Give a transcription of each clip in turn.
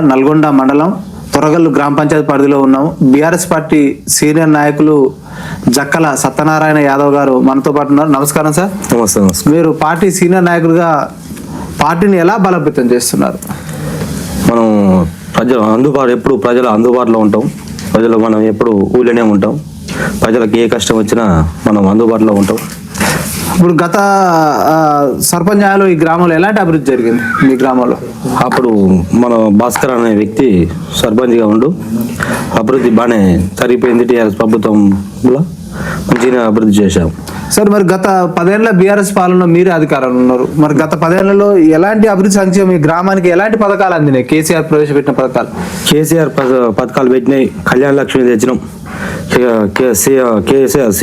నల్గొండ మండలం తొరగల్లు గ్రామ పంచాయతీ పరిధిలో ఉన్నాము బీఆర్ఎస్ పార్టీ సీనియర్ నాయకులు జక్కల సత్యనారాయణ యాదవ్ గారు మనతో పాటు ఉన్నారు. నమస్కారం సార్. నమస్తే మీరు పార్టీ సీనియర్ నాయకులుగా పార్టీని ఎలా బలోపేతం చేస్తున్నారు? మనం ప్రజలు అందుబాటు ఎప్పుడు ప్రజల అందుబాటులో ఉంటాం. ప్రజలు మనం ఎప్పుడు ఊళ్ళోనే ఉంటాం. ప్రజలకు ఏ కష్టం వచ్చినా మనం అందుబాటులో ఉంటాం. ఇప్పుడు గత ఆ, సర్పంచ్ న్యాయాలు ఈ గ్రామంలో ఎలాంటి అభివృద్ధి జరిగింది మీ గ్రామంలో? అప్పుడు మన భాస్కర్ అనే వ్యక్తి సర్పంచ్గా ఉండు. అభివృద్ధి బాగానే జరిగిపోయింది టీఆర్ఎస్ ప్రభుత్వంలో. మంచిగా అభివృద్ధి చేశాం. సార్ మరి గత పదేళ్ళ బీఆర్ఎస్ పాలనలో మీరే అధికారంలో ఉన్నారు. మరి గత పదేళ్ళలో ఎలాంటి అభివృద్ధి సంక్షేమం ఈ గ్రామానికి ఎలాంటి పథకాలు అందినాయి? కేసీఆర్ ప్రవేశపెట్టిన పథకాలు. కేసీఆర్ పథ- పథకాలు పెట్టినాయి. కళ్యాణ లక్ష్మి తెచ్చినాం. కేసీఆర్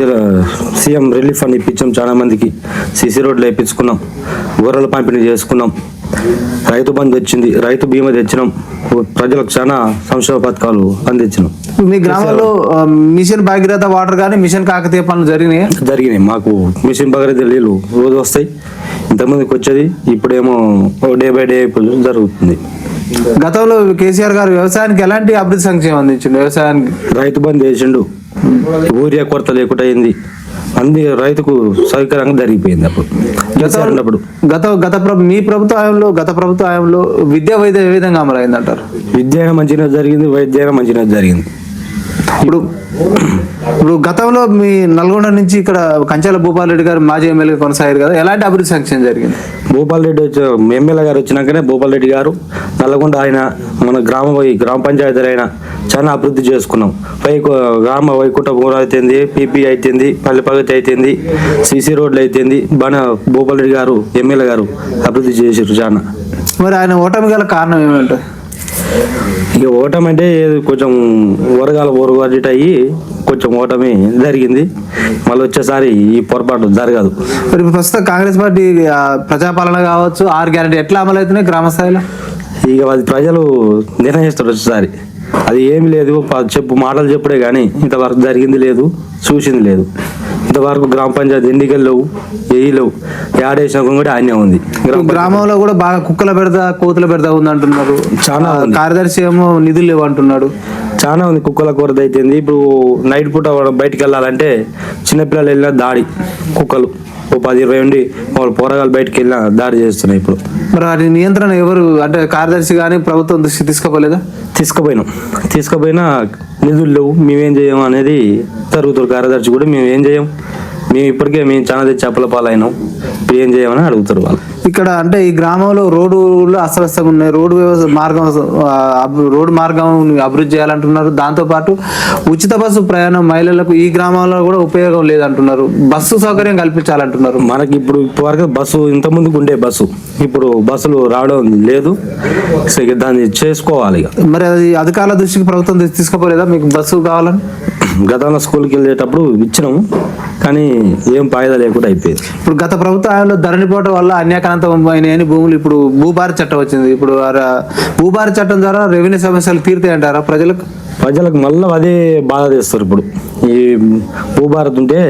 సీఎం రిలీఫ్ ఫండ్ ఇప్పించాం చాలా మందికి. సిసి రోడ్లు వేయించుకున్నాం. గొర్రెల పంపిణీ చేసుకున్నాం. రైతు బంధు వచ్చింది. రైతు బీమా తెచ్చినాం. ప్రజలకు చాలా సంక్షేమ పథకాలు అందించినాం. మీ గ్రామంలో మిషన్ భాగీరథ వాటర్ కానీ మిషన్ కాకతీయ పనులు జరిగినాయి? జరిగినాయి. మాకు మిషన్ భగీరథ నీళ్ళు రోజు వస్తాయి. ఇంతమందికి వచ్చేది ఇప్పుడేమో డే బై డే జరుగుతుంది. గతంలో కేసీఆర్ గారు వ్యవసాయానికి ఎలాంటి అభివృద్ధి సంక్షేమం అందించిండు? వ్యవసాయానికి రైతు బంధు వేసిండు ఊరియా కొరత లేకుండా అయింది. అన్ని రైతుకు సౌకర్యంగా జరిగిపోయింది అప్పుడు. ఉన్నప్పుడు. గత గత మీ ప్రభుత్వ హయాంలో గత ప్రభుత్వ హయాంలో విద్యా వైద్యం ఏ విధంగా అమలైంది అంటారు విద్య అయినా మంచిగా జరిగింది వైద్య అయినా మంచిగా జరిగింది. ఇప్పుడు ఇప్పుడు గతంలో మీ నల్గొండ నుంచి ఇక్కడ కంచాల భూపాల్ రెడ్డి గారు మాజీ ఎమ్మెల్యే కొనసాగారు కదా ఎలాంటి అభివృద్ధి సంక్షేమం జరిగింది? భూపాల్ రెడ్డి వచ్చి ఎమ్మెల్యే గారు వచ్చినాకనే భూపాల్ రెడ్డి గారు నల్లగొండ ఆయన మన గ్రామ గ్రామ పంచాయతీలు అయినా చాలా అభివృద్ధి చేసుకున్నాం. వై గ్రామ వైకుంఠ పూర అయితేంది పీపీ అయితేంది పల్లె ప్రగతి అయితేంది సిసి రోడ్లు అయితేంది బాగా భూపాల్ రెడ్డి గారు ఎమ్మెల్యే గారు అభివృద్ధి చేసారు చాలా. మరి ఆయన ఓటమి గల కారణం ఏమంటారు ఇక ఓటమి అంటే కొంచెం వరగాల ఓరగడ్డ అయ్యి కొంచెం ఓటమి జరిగింది. మళ్ళీ వచ్చేసారి ఈ పొరపాటు జరగదు. మరి ప్రస్తుతం కాంగ్రెస్ పార్టీ ప్రజాపాలన కావచ్చు ఆరు గ్యారెంటీ ఎట్లా అమలవుతున్నాయి గ్రామ స్థాయిలో? ఇక అది ప్రజలు నిర్ణయిస్తారు వచ్చేసారి. అది ఏమి లేదు చెప్పు మాటలు చెప్పుడే కానీ ఇంతవరకు జరిగింది లేదు చూసింది లేదు. ఇంతవరకు గ్రామ పంచాయతీ ఎన్నికలు లేవు ఏవి లేవు. ఏడేసిన కూడా ఆయనే ఉంది. గ్రామ గ్రామంలో కూడా బాగా కుక్కల పెడతా కోతుల పెడతా ఉంది అంటున్నారు చాలా. కార్యదర్శి ఏమో నిధులు లేవు అంటున్నాడు. చాలా ఉంది కుక్కల కొరత అయిపోయింది ఇప్పుడు నైట్ పూట బయటికి వెళ్ళాలంటే చిన్నపిల్లలు వెళ్ళిన దాడి కుక్కలు. ఓ పది ఇరవై ఉండి వాళ్ళు పోరగాలు బయటికి వెళ్ళిన దాడి చేస్తున్నాయి ఇప్పుడు. మరి వాటి నియంత్రణ ఎవరు అంటే కార్యదర్శి కానీ ప్రభుత్వం దృష్టి తీసుకోపోలేదా? తీసుకుపోయినాం. తీసుకుపోయినా నిధులు లేవు. మేమేం చేయం అనేది జరుగుతారు కార్యదర్శి కూడా మేము ఏం చేయం? మేము ఇప్పటికే మేము చాలా అప్పల పాలైనాం ఏం చేయమని అడుగుతారు వాళ్ళు. ఇక్కడ అంటే ఈ గ్రామంలో రోడ్లు అస్తవ్యస్తంగా ఉన్నాయి. రోడ్డు వ్యవస్థ మార్గం రోడ్డు మార్గం అభివృద్ధి చేయాలంటున్నారు. దాంతో పాటు ఉచిత బస్సు ప్రయాణం మహిళలకు ఈ గ్రామంలో కూడా ఉపయోగం లేదంటున్నారు. బస్సు సౌకర్యం కల్పించాలంటున్నారు. మనకి ఇప్పుడు ఇప్పటివరకు బస్సు ఇంత ముందుకు ఉండే బస్సు. ఇప్పుడు బస్సులు రావడం లేదు. దాన్ని చేసుకోవాలి మరి అది అధికారుల దృష్టికి ప్రభుత్వం తీసుకోపోలేదా? మీకు బస్సు కావాలని? గతంలో స్కూల్కి వెళ్ళేటప్పుడు ఇచ్చినాము కానీ ఏం ఫాయిదా లేకుండా అయిపోయింది. ఇప్పుడు గత ప్రభుత్వ హయాంలో ధరణి పోవడం వల్ల అన్యాక్రాంతం అయినాయని భూములు ఇప్పుడు భూభార చట్టం వచ్చింది. ఇప్పుడు భూభార చట్టం ద్వారా రెవెన్యూ సమస్యలు తీరుతాయంటారా ప్రజలకు? ప్రజలకు మళ్ళీ అదే బాధ తెస్తారు ఇప్పుడు. ఈ భూభారత్ ఉంటే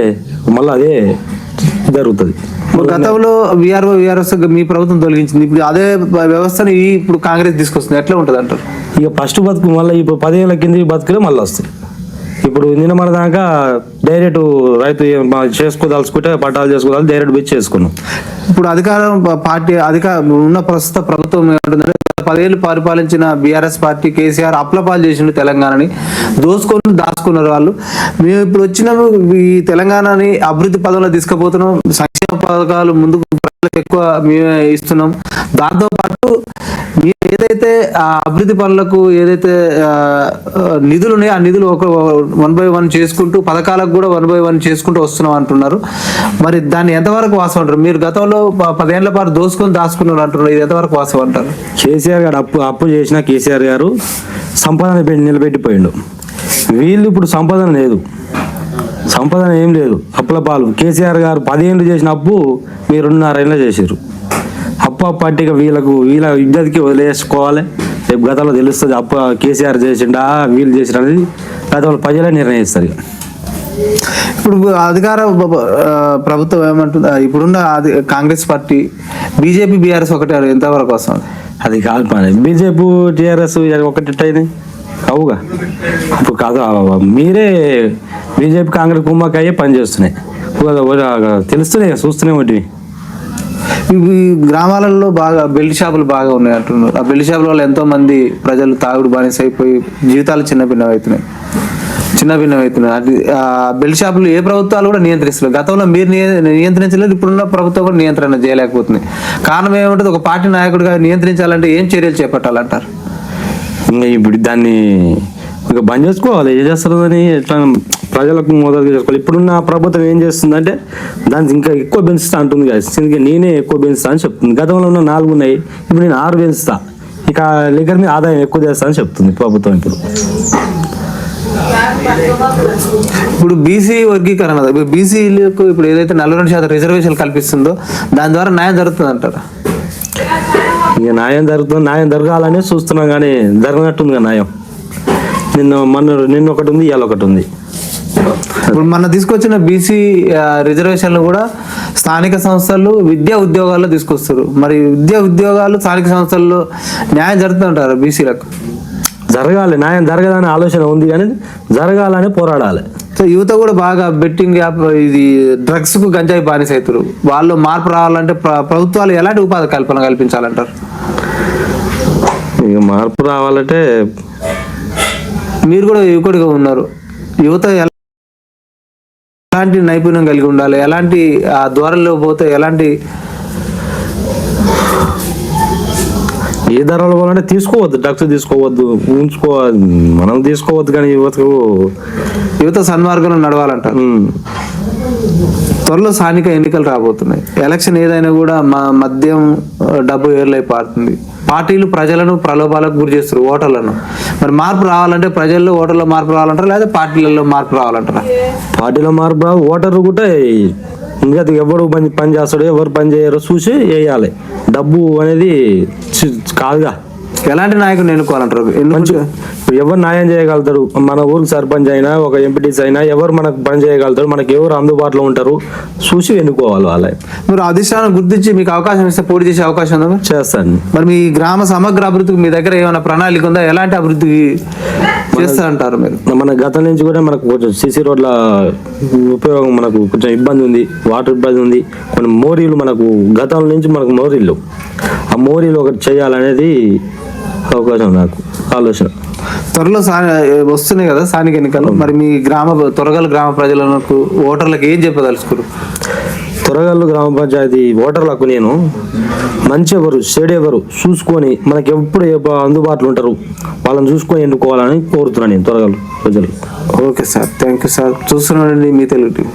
మళ్ళీ అదే జరుగుతుంది. గతంలో విఆర్ఓ విఆర్ఎస్ మీ ప్రభుత్వం తొలగించింది. ఇప్పుడు అదే వ్యవస్థను ఇప్పుడు కాంగ్రెస్ తీసుకొస్తుంది. ఎట్లా ఉంటుంది అంటారు ఇక ఫస్ట్ బతుకు మళ్ళీ ఇప్పుడు పదిహేళ్ళ కింద బతుకులే మళ్ళీ వస్తాయి. ఇప్పుడు నిన్న మన దాకా డైరెక్ట్ రైతు చేసుకోదలుచుకుంటే పట్టాలు చేసుకోదాలు డైరెక్ట్ బిచ్ చేసుకున్నాం. ఇప్పుడు అధికారం పార్టీ అధికార ఉన్న ప్రస్తుత ప్రభుత్వం ఏమంటుందంటే పదేళ్ళు పరిపాలించిన బీఆర్ఎస్ పార్టీ కేసీఆర్ అప్లపాలు చేసిండు తెలంగాణని దోసుకొని దాచుకున్నారు వాళ్ళు. మేము ఇప్పుడు వచ్చిన ఈ తెలంగాణని అభివృద్ధి పదంలో తీసుకుపోతున్నాం. సంక్షేమ పథకాలు ముందుకు ఎక్కువ మేమే ఇస్తున్నాం. దాంతో పాటు ఏదైతే ఆ అభివృద్ధి పనులకు ఏదైతే నిధులు ఉన్నాయో ఆ నిధులు ఒక వన్ బై వన్ చేసుకుంటూ పథకాలకు కూడా వన్ బై వన్ చేసుకుంటూ వస్తున్నాం అంటున్నారు. మరి దాన్ని ఎంతవరకు వాస్తవం అంటారు? మీరు గతంలో పదేళ్ళ పాటు దోసుకొని దాచుకున్నారు అంటున్నారు. ఇది ఎంతవరకు వాస్తవం అంటారు? కేసీఆర్ గారు అప్పు అప్పు చేసిన కేసీఆర్ గారు సంపాదన పెట్టి నిలబెట్టిపోయిండు. వీళ్ళు ఇప్పుడు సంపాదన లేదు. సంపాదన ఏం లేదు. అప్పుల పాలు. కేసీఆర్ గారు పదిహేను చేసిన అప్పు మీరు చేశారు అప్పు అట్టిగా వీళ్ళకు వీళ్ళ ఇద్దరికి వదిలేసుకోవాలి. రేపు గతంలో తెలుస్తుంది అప్పు కేసీఆర్ చేసిండా వీళ్ళు చేసిండు అనేది గతంలో ప్రజలే నిర్ణయిస్తారు ఇప్పుడు అధికార ప్రభుత్వం ఏమంటుంది? ఇప్పుడున్న కాంగ్రెస్ పార్టీ బీజేపీ బీఆర్ఎస్ ఒకటే ఎంతవరకు వస్తుంది? అది కాదు పని బీజేపీ టీఆర్ఎస్ ఒకటి అవుగా. ఇప్పుడు కాదు మీరే బీజేపీ కాంగ్రెస్ కుమ్మక్క అయ్యే పని చేస్తున్నాయి. ఒక- ఒక తెలుస్తున్నాయి చూస్తూనే ఉంటుంది ఇవి గ్రామాలలో బాగా బెల్ట్ షాపులు బాగా ఉన్నాయి అంటున్నారు. ఆ బెల్ట్ షాపుల వల్ల ఎంతో మంది ప్రజలు తాగుడు బానిస అయిపోయి జీవితాలు చిన్న భిన్నం అవుతున్నాయి చిన్న అవుతున్నాయి అది ఆ బెల్ట్ షాపులు ఏ ప్రభుత్వాలు కూడా నియంత్రిస్తున్నారు గతంలో మీరు నియ- నియంత్రించలేదు. ఇప్పుడున్న ప్రభుత్వం కూడా నియంత్రణ చేయలేకపోతుంది. కారణం ఏమంటుంది? ఒక పార్టీ నాయకుడిగా నియంత్రించాలంటే ఏం చర్యలు చేపట్టాలంటారు? ఇంకా ఇప్పుడు దాన్ని ఇక బంద్ చేసుకోవాలి. ఏం చేస్తారు అని ఎట్లా ప్రజలకు మొదలుగా చేసుకోవాలి ఇప్పుడున్న ప్రభుత్వం ఏం చేస్తుందంటే దానికి ఇంకా ఎక్కువ పెంచుతా అంటుంది కదా నేనే ఎక్కువ పెంచుతా అని చెప్తుంది. గతంలో ఉన్న నాలుగు ఉన్నాయి ఇప్పుడు నేను ఆరు పెంచుతా ఇక లిగర్ మీద ఆదాయం ఎక్కువ చేస్తా అని చెప్తుంది ప్రభుత్వం ఇప్పుడు. ఇప్పుడు బీసీ వర్గీకరణ ఇప్పుడు బీసీలకు ఇప్పుడు ఏదైతే నలభై రెండు శాతం రిజర్వేషన్ కల్పిస్తుందో దాని ద్వారా న్యాయం జరుగుతుంది అంటారు? ఇక న్యాయం జరుగుతుంది. న్యాయం జరగాలని చూస్తున్నాం కానీ జరగనట్టుంది కదా న్యాయం. నిన్న మొన్న నిన్న ఒకటి ఉంది ఇవాళ ఒకటి ఉంది. ఇప్పుడు మన తీసుకొచ్చిన బీసీ రిజర్వేషన్లు కూడా స్థానిక సంస్థలు విద్యా ఉద్యోగాల్లో తీసుకొస్తారు. మరి విద్యా ఉద్యోగాలు స్థానిక సంస్థల్లో న్యాయం జరుగుతుంటారు బీసీలకు? జరగాలి. న్యాయం జరగదని ఆలోచన ఉంది కానీ జరగాలని పోరాడాలి. సో యువత కూడా బాగా బెట్టింగ్ యాప్ ఇది డ్రగ్స్కు గంజాయి బానిస అవుతారు వాళ్ళు మార్పు రావాలంటే ప్ర- ప్రభుత్వాలు ఎలాంటి ఉపాధి కల్పన కల్పించాలంటారు? ఇక మార్పు రావాలంటే మీరు కూడా యువకుడిగా ఉన్నారు. యువత ఎలాంటి నైపుణ్యం కలిగి ఉండాలి? ఎలాంటి ఆ ద్వారంలో పోతే ఎలాంటి ఏ ధరలు పోవాలంటే తీసుకోవద్దు డ్రగ్స్ తీసుకోవద్దు ఉంచుకోవద్దు మనం తీసుకోవద్దు కానీ యువతకు యువత సన్మార్గంలో నడవాలంటారు ఉమ్, త్వరలో స్థానిక ఎన్నికలు రాబోతున్నాయి. ఎలక్షన్ ఏదైనా కూడా మా మద్యం డబ్బు ఏర్లై పారుతుంది. పార్టీలు ప్రజలను ప్రలోభాలకు గురి చేస్తారు ఓటర్లను. మరి మార్పు రావాలంటే ప్రజల్లో ఓటర్లో మార్పు రావాలంటారా లేదా పార్టీలలో మార్పు రావాలంటారా? పార్టీలో మార్పు రావు ఓటర్లు కూడా ఇంకా ఎవరు పని పని చేస్తాడో ఎవరు పని చేయరో చూసి వేయాలి. డబ్బు అనేది కాదుగా. ఎలాంటి నాయకుడిని ఎన్నుకోవాలంటారు? ఇప్పుడు ఎవరు న్యాయం చేయగలుగుతారు? మన ఊరికి సర్పంచ్ అయినా ఒక ఎంపీటీస్ అయినా ఎవరు మనకు పని చేయగలుగుతారు? మనకి ఎవరు అందుబాటులో ఉంటారు? చూసి ఎన్నుకోవాలి వాళ్ళ మీరు అధిష్టానం గుర్తించి మీకు అవకాశం ఇస్తే పోటీ చేసే అవకాశం ఉందా? చేస్తాను. మరి మీ గ్రామ సమగ్ర అభివృద్ధికి మీ దగ్గర ఏమైనా ప్రణాళిక ఉందా? ఎలాంటి అభివృద్ధికి చేస్తారంటారు మీరు? మన గతం నుంచి కూడా మనకు కొంచెం సిసి రోడ్ల ఉపయోగం మనకు కొంచెం ఇబ్బంది ఉంది వాటర్ ఇబ్బంది ఉంది. కొన్ని మోరీలు మనకు గతం నుంచి మనకు మోరీలు ఆ మోరీలు ఒకటి చేయాలనేది అవకాశం నాకు. ఆలోచన. త్వరలో వస్తున్నాయి కదా స్థానిక ఎన్నికలు. మరి మీ గ్రామ తొరగల గ్రామ ప్రజలకు ఓటర్లకు ఏం చెప్పదలుచుకోరు త్వరగల్లు గ్రామ పంచాయతీ ఓటర్లకు నేను మంచి ఎవరు చెడు ఎవరు చూసుకొని మనకి ఎప్పుడు అందుబాటులో ఉంటారు వాళ్ళని చూసుకొని ఎన్నుకోవాలని కోరుతున్నాను నేను త్వరగల్లు ప్రజలు. Okay sir. Thank you sir. చూస్తున్నానండి మీ తెలుగు